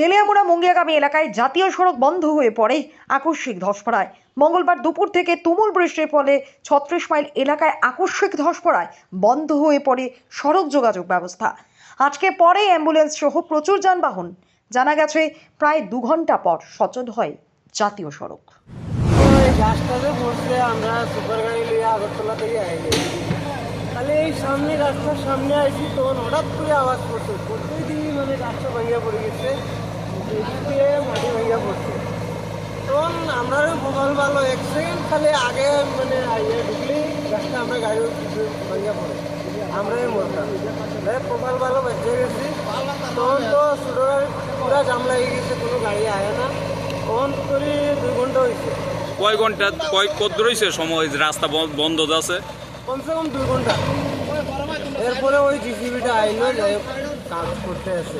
তেলিয়ামুড়া মুঙ্গিয়াগামী এলাকায় জাতীয় সড়ক বন্ধ হয়ে পড়ে আকস্মিক ধস পড়ায় মঙ্গলবার দুপুর থেকে তুমুল বৃষ্টির ফলে ছত্রিশ মাইল এলাকায় আকস্মিক ধস পড়ায় বন্ধ হয়ে পড়ে সড়ক যোগাযোগ ব্যবস্থা। আজকে পরে অ্যাম্বুলেন্স সহ প্রচুর যানবাহন। জানা গেছে, প্রায় দু ঘণ্টা পর সচল হয় জাতীয় সড়ক। আমরা এই সামনে রাস্তার সামনে আইছি, তখন হঠাৎ করে আওয়াজ পড়ছে পড়তেই দিই মানে রাস্তা ভাঙিয়া পড়ে গেছে এদিকে মাটি ভাঙিয়া পড়ছে তখন আমরাও ভালো এক সেকেন্ড খালি আগে মানে আইয়ে ঢুকলি রাস্তা আমরা গাড়ি ভাঙিয়া পড়ে। আমরাই মরতাম। কপাল ভালো বেঁচে গেছি। তখন তো ছোটো গাড়ি পুরা জাম লাগিয়ে গেছে কোনো গাড়ি আয় না। তখন করি দুই ঘণ্টা হয়েছে কয় ঘণ্টা কয় কত রয়েছে সময় রাস্তা বন- বন্ধ আছে? কমসে কম দুই ঘণ্টা। এরপরে ওই জিসিবিটা আইলো কাজ করতে আসে